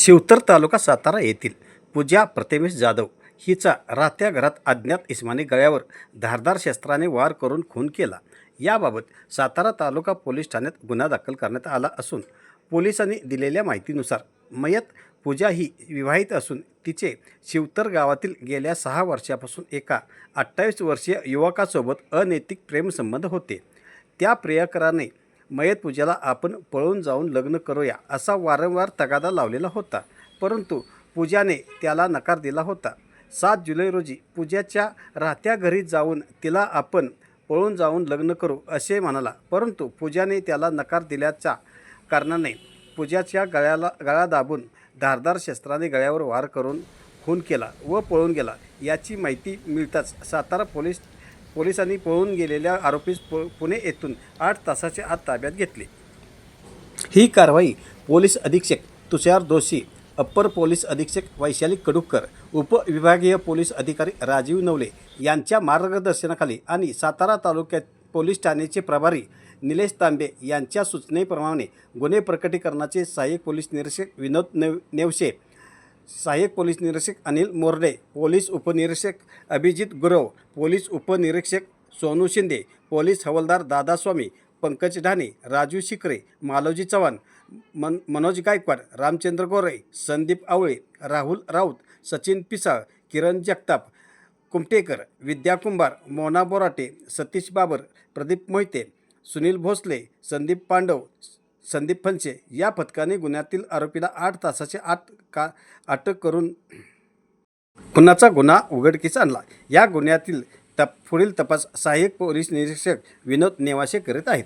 शिवतर तालुका सातारा येथील पूजा प्रतिमेश जाधव हिचा राहत्या घरात अज्ञात इस्माने गळ्यावर धारदार शस्त्राने वार करून खून केला. याबाबत सातारा तालुका पोलीस ठाण्यात गुन्हा दाखल करण्यात आला असून पोलिसांनी दिलेल्या माहितीनुसार मयत पूजा ही विवाहित असून तिचे शिवतर गावातील गेल्या सहा वर्षापासून एका अठ्ठावीस वर्षीय युवकासोबत अनैतिक प्रेमसंबंध होते. त्या प्रियकराने मयत पूजेला आपण पळून जाऊन लग्न करूया असा वारंवार तगादा लावलेला होता. परंतु पूजाने त्याला नकार दिला होता. सात जुलै रोजी पूजाच्या राहत्या घरी जाऊन तिला आपण पळून जाऊन लग्न करू असे म्हणाला. परंतु पूजाने त्याला नकार दिल्याच्या कारणाने पूजाच्या गळ्याला गळा दाबून धारदार शस्त्राने गळ्यावर वार करून खून केला व पळून गेला. याची माहिती मिळताच सातारा पोलीस पोलिसांनी पळून गेलेल्या आरोपीस पु पुणे येथून आठ तासाच्या आत ताब्यात घेतले. ही कारवाई पोलीस अधीक्षक तुषार दोशी अप्पर पोलीस अधीक्षक वैशाली कडुक्कर उपविभागीय पोलीस अधिकारी राजीव नवले यांच्या मार्गदर्शनाखाली आणि सातारा तालुक्यात पोलीस ठाण्याचे प्रभारी निलेश तांबे यांच्या सूचनेप्रमाणे गुन्हे प्रकटीकरणाचे सहाय्यक पोलीस निरीक्षक विनोद नेव नेवशे सहाय्यक पोलीस निरीक्षक अनिल मोर्डे पोलीस उपनिरीक्षक अभिजित गुरव पोलीस उपनिरीक्षक सोनू शिंदे पोलीस हवालदार दादास्वामी पंकज ढाणे राजू शिकरे मालोजी चव्हाण मन मनोज गायकवाड रामचंद्र गोरे संदीप आवळे राहुल राऊत सचिन पिसाळ किरण जगताप कुमटेकर विद्या कुंभार मोना बोराटे सतीश बाबर प्रदीप मोहिते सुनील भोसले संदीप पांडव संदीप फंचे या पथकाने गुन्ह्यातील आरोपीला आठ तासाचे आत का अटक करून खुनाचा गुन्हा उघडकीस आणला. या गुन्ह्यातील तप पुढील तपास सहाय्यक पोलीस निरीक्षक विनोद नेवासे करीत आहेत.